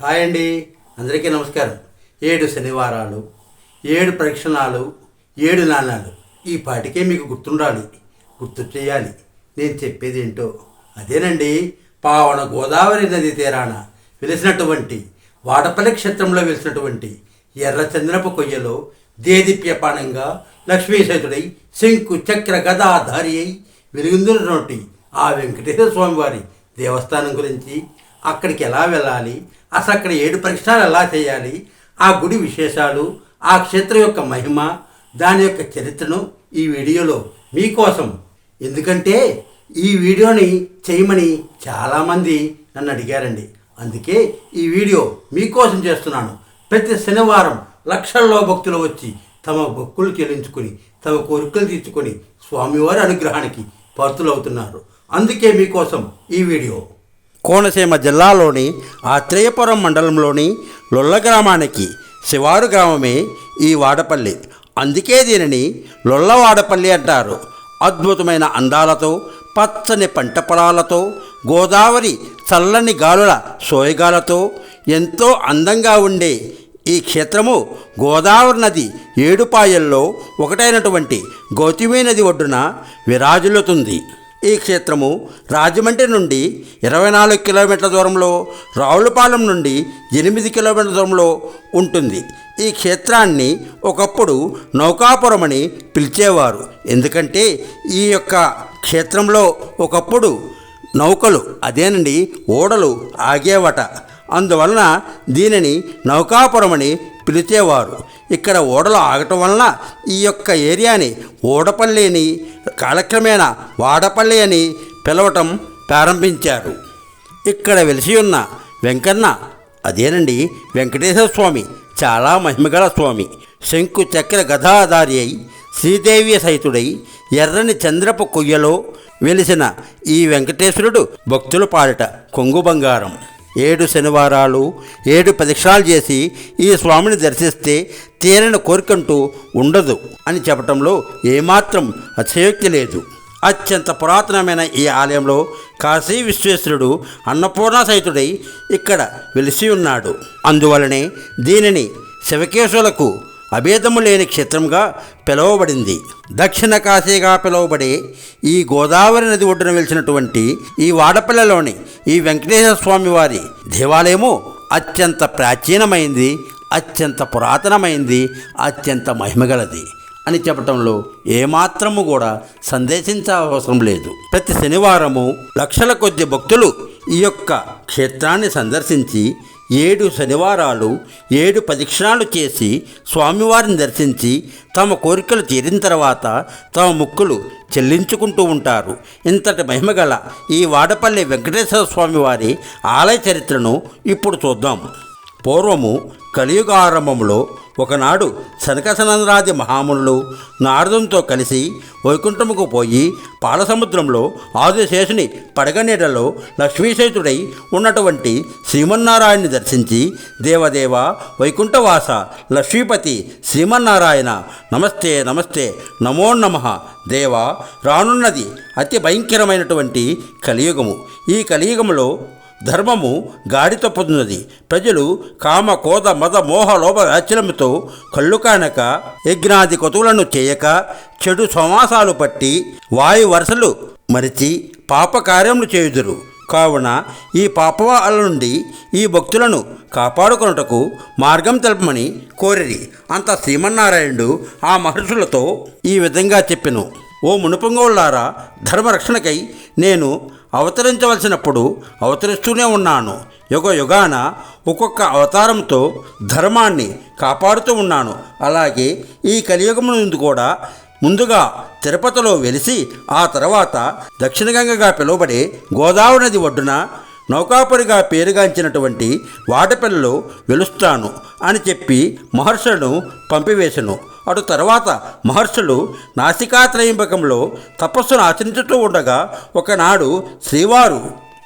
Hi అండి. అందరికీ నమస్కారం. ఏడు శనివారాలు ఏడు ప్రక్షణాలు ఏడు నాణాలు. ఈ పాటికే మీకు గుర్తుండాలి గుర్తు చేయాలి. నేను చెప్పేది ఏంటో. అదేనండి పావన గోదావరి నది తీరాన వెలిసినటువంటి వాడపల్లి క్షేత్రంలో వెలిసినటువంటి ఎర్రచంద్రపు కొయ్యలో దేదీప్యపానంగా లక్ష్మీసహితుడై శంకు చక్ర గదాధారి అయి వెలుగుందునటువంటి ఆ వెంకటేశ్వర స్వామివారి దేవస్థానం గురించి అక్కడికి ఎలా వెళ్ళాలి అసలు అక్కడ ఏడు పరీక్షలు ఎలా చేయాలి? ఆ గుడి విశేషాలు ఆ క్షేత్రం యొక్క మహిమ దాని యొక్క చరిత్రను ఈ వీడియోలో మీకోసం. ఎందుకంటే ఈ వీడియోని చేయమని చాలామంది నన్ను అడిగారండి. అందుకే ఈ వీడియో మీకోసం చేస్తున్నాను. ప్రతి శనివారం లక్షల్లో భక్తులు వచ్చి తమ భక్తులు చెల్లించుకొని తమ కోరికలు తీర్చుకొని స్వామివారి అనుగ్రహానికి పాత్రులవుతున్నారు. అందుకే మీకోసం ఈ వీడియో. కోనసీమ జిల్లాలోని ఆత్రేయపురం మండలంలోని లొల్ల గ్రామానికి శివారు గ్రామమే ఈ వాడపల్లి. అందుకే దీనిని లొల్లవాడపల్లి అంటారు. అద్భుతమైన అందాలతో పచ్చని పంట పొలాలతో గోదావరి చల్లని గాలుల సోయగాలతో ఎంతో అందంగా ఉండే ఈ క్షేత్రము గోదావరి నది ఏడుపాయల్లో ఒకటైనటువంటి గౌతమీ నది ఒడ్డున విరాజులుతుంది ఈ క్షేత్రము రాజమండ్రి నుండి ఇరవై నాలుగు కిలోమీటర్ల దూరంలో రావులపాలెం నుండి ఎనిమిది కిలోమీటర్ల దూరంలో ఉంటుంది. ఈ క్షేత్రాన్ని ఒకప్పుడు నౌకాపురం అని పిలిచేవారు. ఎందుకంటే ఈ యొక్క క్షేత్రంలో ఒకప్పుడు నౌకలు అదేనండి ఓడలు ఆగేవట. అందువలన దీనిని నౌకాపురం అని పిలిచేవారు. ఇక్కడ ఓడలు ఆగటం వలన ఈ యొక్క ఏరియాని ఓడపల్లి అని కాలక్రమేణా వాడపల్లి అని పిలవటం ప్రారంభించారు. ఇక్కడ వెలిసి ఉన్న వెంకన్న అదేనండి వెంకటేశ్వర స్వామి చాలా మహిమగల స్వామి శంకు చక్ర గదాధారి అయి శ్రీదేవి సహితుడై ఎర్రని చంద్రపు కొయ్యలో వెలిసిన ఈ వెంకటేశ్వరుడు భక్తుల పాలిట కొంగు బంగారం. ఏడు శనివారాలు ఏడు ప్రదక్షిణాలు చేసి ఈ స్వామిని దర్శిస్తే తీరని కోరికంటూ ఉండదు అని చెప్పటంలో ఏమాత్రం అతిశయోక్తి లేదు. అత్యంత పురాతనమైన ఈ ఆలయంలో కాశీ విశ్వేశ్వరుడు అన్నపూర్ణ సహితుడై ఇక్కడ వెలిసి ఉన్నాడు. అందువలనే దీనిని శివకేశులకు అభేదము లేని క్షేత్రంగా పిలువబడింది. దక్షిణ కాశీగా పిలువబడే ఈ గోదావరి నది ఒడ్డున వెలిసినటువంటి ఈ వాడపల్లెలోని ఈ వెంకటేశ్వర స్వామి వారి దేవాలయము అత్యంత ప్రాచీనమైంది అత్యంత పురాతనమైంది అత్యంత మహిమగలది అని చెప్పటంలో ఏమాత్రము కూడా సందేశించవసరం లేదు. ప్రతి శనివారము లక్షల కొద్ది భక్తులు ఈ యొక్క క్షేత్రాన్ని సందర్శించి ఏడు శనివారాలు ఏడు ప్రదక్షిణాలు చేసి స్వామివారిని దర్శించి తమ కోరికలు తీరిన తర్వాత తమ ముక్కులు చెల్లించుకుంటూ ఉంటారు. ఇంతటి మహిమగల ఈ వాడపల్లి వెంకటేశ్వర స్వామివారి ఆలయ చరిత్రను ఇప్పుడు చూద్దాం. పూర్వము కలియుగారంభంలో ఒకనాడు సనకసనందరాది మహామునులు నారదంతో కలిసి వైకుంఠముకు పోయి పాలసముద్రంలో ఆదిశేషుని పడగనీడలో లక్ష్మీశేషుడై ఉన్నటువంటి శ్రీమన్నారాయణని దర్శించి దేవదేవ వైకుంఠవాస లక్ష్మీపతి శ్రీమన్నారాయణ నమస్తే నమస్తే నమో నమ దేవ రానున్నది అతి భయంకరమైనటువంటి కలియుగము. ఈ కలియుగములో ధర్మము గాడితో పొందినది. ప్రజలు కామ కోద మద మోహ లోభ వ్యాచలముతో కళ్ళు కానక యజ్ఞాది కొతువులను చేయక చెడు సమాసాలు పట్టి వాయు వరుసలు మరిచి పాపకార్యములు చేయుదురు. కావున ఈ పాపవాల నుండి ఈ భక్తులను కాపాడుకొనుటకు మార్గం తెలపమని కోరిరి. అంత శ్రీమన్నారాయణుడు ఆ మహర్షులతో ఈ విధంగా చెప్పెను. ఓ మునుపంగోళ్ళారా ధర్మరక్షణకై నేను అవతరించవలసినప్పుడు అవతరిస్తూనే ఉన్నాను. యుగ యుగాన ఒక్కొక్క అవతారంతో ధర్మాన్ని కాపాడుతూ ఉన్నాను. అలాగే ఈ కలియుగం నుండి కూడా ముందుగా తిరుపతిలో వెలిసి ఆ తర్వాత దక్షిణగంగగా పిలువబడే గోదావరి నది ఒడ్డున నౌకాపురిగా పేరుగాంచినటువంటి వాటపల్లిలో వెలుస్తాను అని చెప్పి మహర్షులను పంపివేశను అటు తర్వాత మహర్షులు నాసికాత్రయంబకంలో తపస్సును ఆచరించుతూ ఉండగా ఒకనాడు శ్రీవారు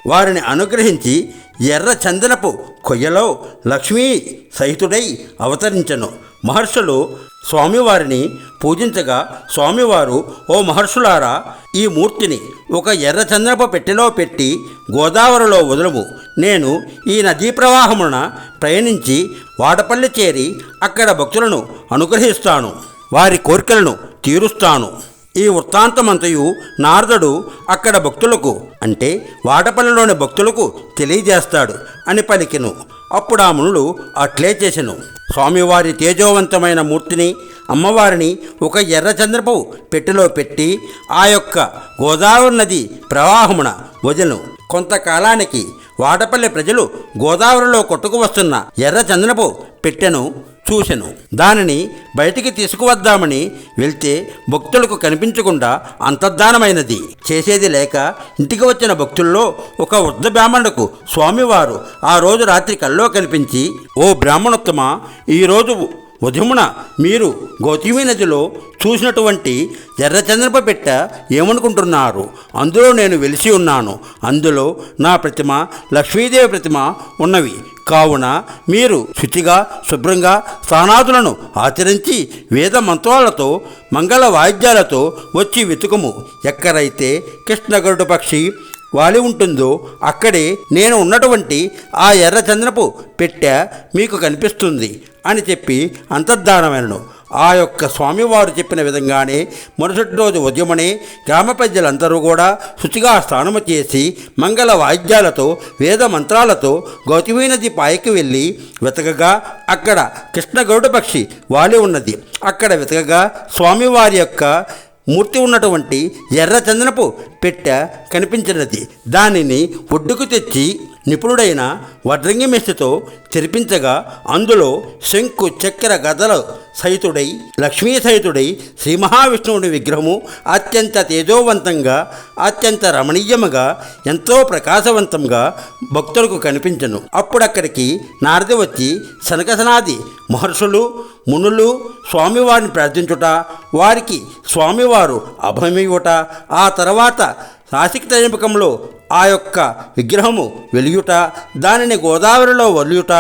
వారిని అనుగ్రహించి ఎర్ర చందనపు కొయ్యలో లక్ష్మీ సహితుడై అవతరించను. మహర్షులు స్వామివారిని పూజించగా స్వామివారు ఓ మహర్షులారా ఈ మూర్తిని ఒక ఎర్ర చంద్రపు పెట్టెలో పెట్టి గోదావరిలో వదులుము. నేను ఈ నదీ ప్రవాహమున ప్రయాణించి వాడపల్లి చేరి అక్కడ భక్తులను అనుగ్రహిస్తాను. వారి కోరికలను తీరుస్తాను. ఈ వృత్తాంతమంతయు నారదుడు అక్కడ భక్తులకు అంటే వాటపల్లిలోని భక్తులకు తెలియజేస్తాడు అని పలికెను. అప్పుడు ఆ మునులు అట్లే చేసెను. స్వామివారి తేజోవంతమైన మూర్తిని అమ్మవారిని ఒక ఎర్రచంద్రపు పెట్టెలో పెట్టి ఆ యొక్క గోదావరి నది ప్రవాహమున వదిలను కొంతకాలానికి వాడపల్లి ప్రజలు గోదావరిలో కొట్టుకు వస్తున్న ఎర్రచందనపు పెట్టెను చూసెను దానిని బయటికి తీసుకువద్దామని వెళ్తే భక్తులకు కనిపించకుండా అంతర్ధానమైనది. చేసేది లేక ఇంటికి వచ్చిన భక్తుల్లో ఒక వృద్ధ బ్రాహ్మణుకు స్వామివారు ఆ రోజు రాత్రి కల్లో కనిపించి ఓ బ్రాహ్మణోత్తమ ఈరోజు ఉదయమున మీరు గౌతమి నదిలో చూసినటువంటి ఎర్రచంద్రప పెట్ట ఏమనుకుంటున్నారు? అందులో నేను వెలిసి ఉన్నాను. అందులో నా ప్రతిమ లక్ష్మీదేవి ప్రతిమ ఉన్నవి. కావున మీరు శుచిగా శుభ్రంగా స్నానాదులను ఆచరించి వేద మంత్రాలతో మంగళ వాయిద్యాలతో వచ్చి వెతుకుము. ఎక్కడైతే కృష్ణగరుడు పక్షి వాలి ఉంటుందో అక్కడే నేను ఉన్నటువంటి ఆ ఎర్రచంద్రపు పెట్టె మీకు కనిపిస్తుంది అని చెప్పి అంతర్ధానమైనను. ఆ యొక్క స్వామివారు చెప్పిన విధంగానే మరుసటి రోజు ఉదయమనే గ్రామ ప్రజలందరూ కూడా శుచిగా స్నానము చేసి మంగళ వాయిద్యాలతో వేద మంత్రాలతో గౌతమీ నది పాయకి వెళ్ళి వెతకగా అక్కడ కృష్ణగౌడ పక్షి వాలి ఉన్నది. అక్కడ వెతకగా స్వామివారి యొక్క మూర్తి ఉన్నటువంటి ఎర్ర చందనపు పెట్టె కనిపించినది. దానిని ఒడ్డుకు తెచ్చి నిపుణుడైన వడ్రంగి మెస్సితో తెరిపించగా అందులో శంకు చక్కెర గదల సహితుడై లక్ష్మీ సహితుడై శ్రీ మహావిష్ణువుని విగ్రహము అత్యంత తేజోవంతంగా అత్యంత రమణీయముగా ఎంతో ప్రకాశవంతంగా భక్తులకు కనిపించను. అప్పుడక్కడికి నారది వచ్చి శనకసనాది మహర్షులు మునులు స్వామివారిని ప్రార్థించుట వారికి స్వామివారు అభయమివ్వట ఆ తర్వాత నాసికతయంపకంలో ఆ యొక్క విగ్రహము వెలియుట దానిని గోదావరిలో వలియుట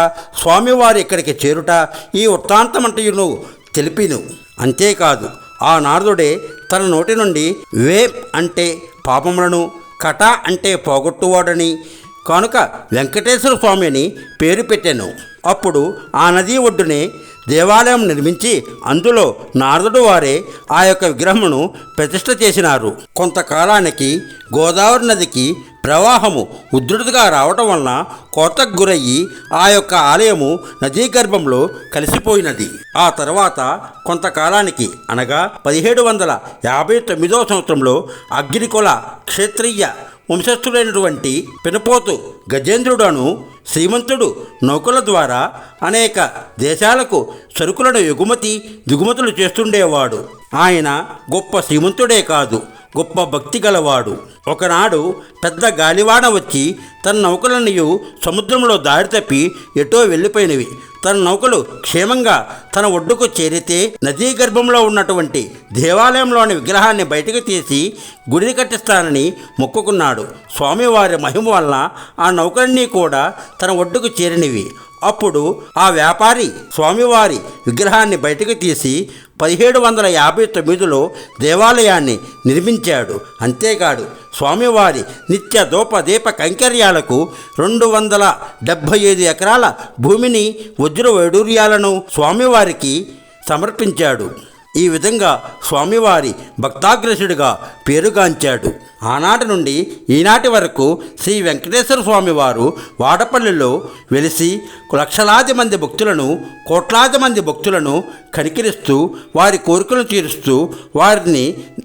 స్వామివారి ఇక్కడికి చేరుట ఈ వృత్తాంతమంటయును తెలిపిను. అంతేకాదు ఆ నారదుడే తన నోటి నుండి వేప్ అంటే పాపములను కట అంటే పోగొట్టువాడని కనుక వెంకటేశ్వర స్వామి అని పేరు పెట్టాను. అప్పుడు ఆ నది ఒడ్డునే దేవాలయం నిర్మించి అందులో నారదుడు వారే ఆ యొక్క విగ్రహమును ప్రతిష్ఠ చేసినారు. కొంతకాలానికి గోదావరి నదికి ప్రవాహము ఉధృతిగా రావటం వలన కోతకు గురయ్యి ఆ యొక్క ఆలయము నదీ గర్భంలో కలిసిపోయినది. ఆ తర్వాత కొంతకాలానికి అనగా పదిహేడు వందల యాభై తొమ్మిదవ సంవత్సరంలో అగ్నికుల క్షేత్రీయ వంశస్థుడైనటువంటి పెనుపోతు గజేంద్రుడను శ్రీమంతుడు నౌకల ద్వారా అనేక దేశాలకు సరుకులను ఎగుమతి దిగుమతులు చేస్తుండేవాడు. ఆయన గొప్ప శ్రీమంతుడే కాదు గొప్ప భక్తి గలవాడు. ఒకనాడు పెద్ద గాలివాన వచ్చి తన నౌకలన్నీ సముద్రంలో దారి తప్పి ఎటో వెళ్ళిపోయినవి. తన నౌకలు క్షేమంగా తన ఒడ్డుకు చేరితే నదీ గర్భంలో ఉన్నటువంటి దేవాలయంలోని విగ్రహాన్ని బయటకు తీసి గుడిని కట్టిస్తానని మొక్కుకున్నాడు. స్వామివారి మహిమ వలన ఆ నౌకలన్నీ కూడా తన ఒడ్డుకు చేరినవి. అప్పుడు ఆ వ్యాపారి స్వామివారి విగ్రహాన్ని బయటకు తీసి పదిహేడు వందల యాభై తొమ్మిదిలో దేవాలయాన్ని నిర్మించాడు. అంతేకాదు స్వామివారి నిత్య దోప దీప కైంకర్యాలకు రెండు వందల డెబ్భై ఐదు ఎకరాల భూమిని వజ్ర వైడూర్యాలను స్వామివారికి సమర్పించాడు. ఈ విధంగా స్వామివారి భక్తాగ్రసుడిగా పేరుగాంచాడు. ఆనాటి నుండి ఈనాటి వరకు శ్రీ వెంకటేశ్వర స్వామివారు వాడపల్లిలో వెలిసి లక్షలాది మంది భక్తులను కోట్లాది మంది భక్తులను కనికరిస్తూ వారి కోరికలు తీరుస్తూ వారిని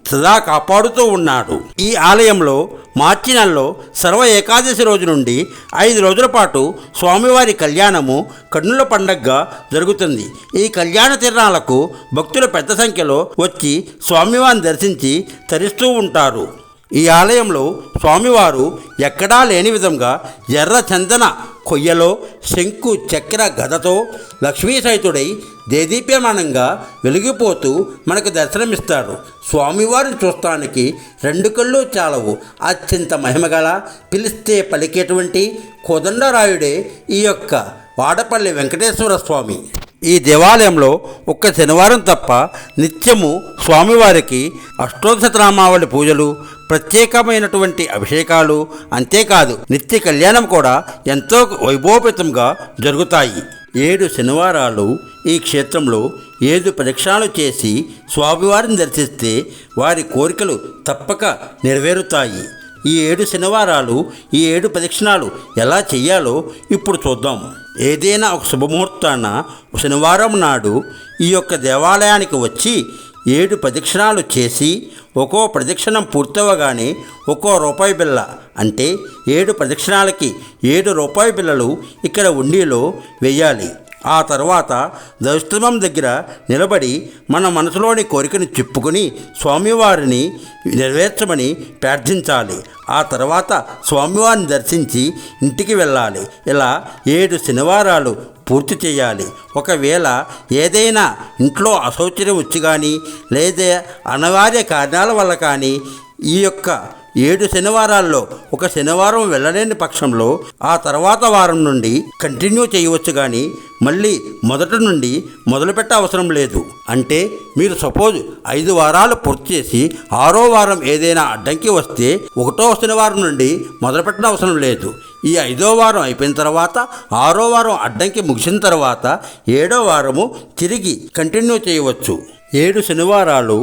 సదా కాపాడుతూ ఉన్నాడు. ఈ ఆలయంలో మార్చి నెలలో సర్వ ఏకాదశి రోజు నుండి ఐదు రోజుల పాటు స్వామివారి కళ్యాణము కన్నుల పండగగా జరుగుతుంది. ఈ కళ్యాణ తిరణాలకు భక్తులు పెద్ద సంఖ్యలో వచ్చి స్వామివారిని దర్శించి తరిస్తూ ఉంటారు. ఈ ఆలయంలో స్వామివారు ఎక్కడా లేని విధంగా ఎర్ర చందన కొయ్యలో శంకు చక్ర గదతో లక్ష్మీసైతుడై దేదీప్యమానంగా వెలిగిపోతూ మనకు దర్శనమిస్తాడు స్వామివారిని చూస్తానికి రెండు కళ్ళు చాలవు. అత్యంత మహిమగల పిలిస్తే పలికేటువంటి కోదండరాయుడే ఈ యొక్క వాడపల్లి వెంకటేశ్వర స్వామి. ఈ దేవాలయంలో ఒక్క శనివారం తప్ప నిత్యము స్వామివారికి అష్టోత్తరామావళి పూజలు ప్రత్యేకమైనటువంటి అభిషేకాలు అంతేకాదు నిత్య కళ్యాణం కూడా ఎంతో వైభోపేతంగా జరుగుతాయి. ఏడు శనివారాలు ఈ క్షేత్రంలో ఏడు ప్రదక్షిణాలు చేసి స్వామివారిని దర్శిస్తే వారి కోరికలు తప్పక నెరవేరుతాయి. ఈ ఏడు శనివారాలు ఈ ఏడు ప్రదక్షిణాలు ఎలా చేయాలో ఇప్పుడు చూద్దాం. ఏదైనా ఒక శుభముహూర్తాన శనివారం నాడు ఈ యొక్క దేవాలయానికి వచ్చి ఏడు ప్రదక్షిణాలు చేసి ఒక్కో ప్రదక్షిణం పూర్తవగానే ఒక్కో రూపాయి బిళ్ళ అంటే ఏడు ప్రదక్షిణాలకి ఏడు రూపాయి బిళ్ళలు ఇక్కడ ఉండిలో వెయ్యాలి ఆ తర్వాత దైవస్తంభం దగ్గర నిలబడి మన మనసులోని కోరికను చెప్పుకొని స్వామివారిని నెరవేర్చమని ప్రార్థించాలి. ఆ తర్వాత స్వామివారిని దర్శించి ఇంటికి వెళ్ళాలి. ఇలా ఏడు శనివారాలు పూర్తి చేయాలి. ఒకవేళ ఏదైనా ఇంట్లో అసౌకర్యం వచ్చి కానీ లేదా అనివార్య కారణాల వల్ల కానీ ఈ యొక్క ఏడు శనివారాల్లో ఒక శనివారం వెళ్ళలేని పక్షంలో ఆ తర్వాత వారం నుండి కంటిన్యూ చేయవచ్చు కానీ మళ్ళీ మొదటి నుండి మొదలుపెట్ట అవసరం లేదు. అంటే మీరు సపోజ్ ఐదు వారాలు పూర్తి చేసి ఆరో వారం ఏదైనా అడ్డంకి వస్తే ఒకటో శనివారం నుండి మొదలుపెట్టిన అవసరం లేదు. ఈ ఐదో వారం అయిపోయిన తర్వాత ఆరో వారం అడ్డంకి ముగిసిన తర్వాత ఏడో వారము తిరిగి కంటిన్యూ చేయవచ్చు. ఏడు శనివారాలు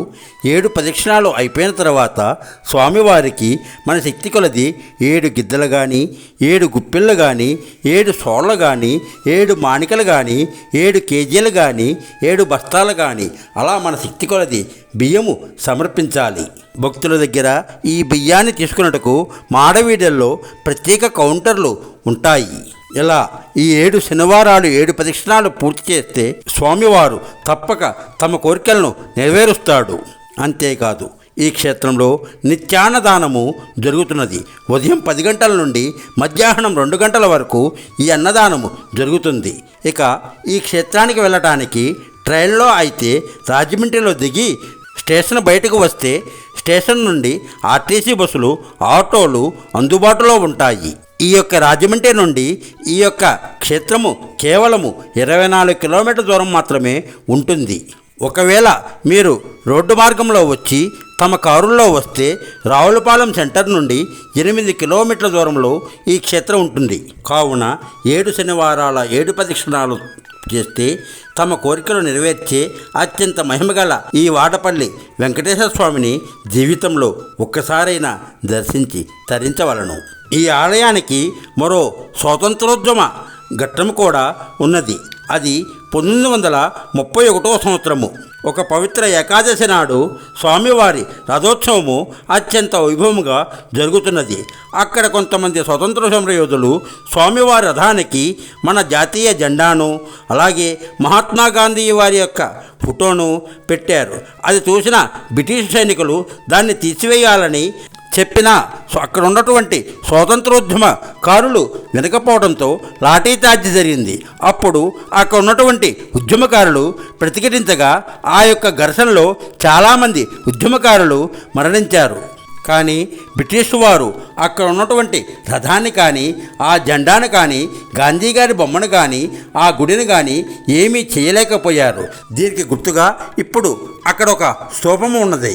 ఏడు ప్రదక్షిణాలు అయిపోయిన తర్వాత స్వామివారికి మన శక్తి కొలది ఏడు గిద్దలు కానీ ఏడు గుప్పిళ్ళు కానీ ఏడు సోళ్ళు కానీ ఏడు మాణికలు కానీ ఏడు కేజీలు కానీ ఏడు బస్తాలు కానీ అలా మన శక్తి కొలది బియ్యము సమర్పించాలి. భక్తుల దగ్గర ఈ బియ్యాన్ని తీసుకున్నట్టుకు మాడవీడల్లో ప్రత్యేక కౌంటర్లు ఉంటాయి. ఇలా ఈ ఏడు శనివారాలు ఏడు ప్రదక్షిణాలు పూర్తి చేస్తే స్వామివారు తప్పక తమ కోరికలను నెరవేరుస్తాడు. అంతేకాదు ఈ క్షేత్రంలో నిత్యాన్నదానము జరుగుతున్నది. ఉదయం పది గంటల నుండి మధ్యాహ్నం రెండు గంటల వరకు ఈ అన్నదానము జరుగుతుంది. ఇక ఈ క్షేత్రానికి వెళ్ళటానికి ట్రైన్లో అయితే రాజమండ్రిలో దిగి స్టేషన్ బయటకు వస్తే స్టేషన్ నుండి ఆర్టీసీ బస్సులు ఆటోలు అందుబాటులో ఉంటాయి. ఈ యొక్క రాజమండ్రి నుండి ఈ యొక్క క్షేత్రము కేవలము ఇరవై నాలుగు కిలోమీటర్ దూరం మాత్రమే ఉంటుంది. ఒకవేళ మీరు రోడ్డు మార్గంలో వచ్చి తమ కారుల్లో వస్తే రావులపాలెం సెంటర్ నుండి ఎనిమిది కిలోమీటర్ల దూరంలో ఈ క్షేత్రం ఉంటుంది. కావున ఏడు శనివారాల ఏడు ప్రదక్షిణాలు చేస్తే తమ కోరికలు నెరవేర్చే అత్యంత మహిమగల ఈ వాడపల్లి వెంకటేశ్వర స్వామిని జీవితంలో ఒక్కసారైనా దర్శించి తరించవలను. ఈ ఆలయానికి మరో స్వాతంత్రోద్యమ ఘట్టం కూడా ఉన్నది. అది పంతొమ్మిది వందల ముప్పై ఒకటో సంవత్సరము. ఒక పవిత్ర ఏకాదశి నాడు స్వామివారి రథోత్సవము అత్యంత వైభవముగా జరుగుతున్నది. అక్కడ కొంతమంది స్వతంత్ర సమరయోధులు స్వామివారి రథానికి మన జాతీయ జెండాను అలాగే మహాత్మా గాంధీ వారి యొక్క ఫోటోను పెట్టారు. అది చూసిన బ్రిటిష్ సైనికులు దాన్ని తీసివేయాలని చెప్పిన అక్కడ ఉన్నటువంటి స్వాతంత్రోద్యమకారులు వినకపోవడంతో లాఠీచార్జ్ జరిగింది. అప్పుడు అక్కడ ఉన్నటువంటి ఉద్యమకారులు ప్రతిఘటించగా ఆ యొక్క ఘర్షణలో చాలామంది ఉద్యమకారులు మరణించారు. కానీ బ్రిటిష్ వారు అక్కడ ఉన్నటువంటి రథాన్ని కానీ ఆ జెండాను కానీ గాంధీ గారి బొమ్మను కానీ ఆ గుడిని కానీ ఏమీ చేయలేకపోయారు. దీనికి గుర్తుగా ఇప్పుడు అక్కడ ఒక స్తూపము ఉన్నది.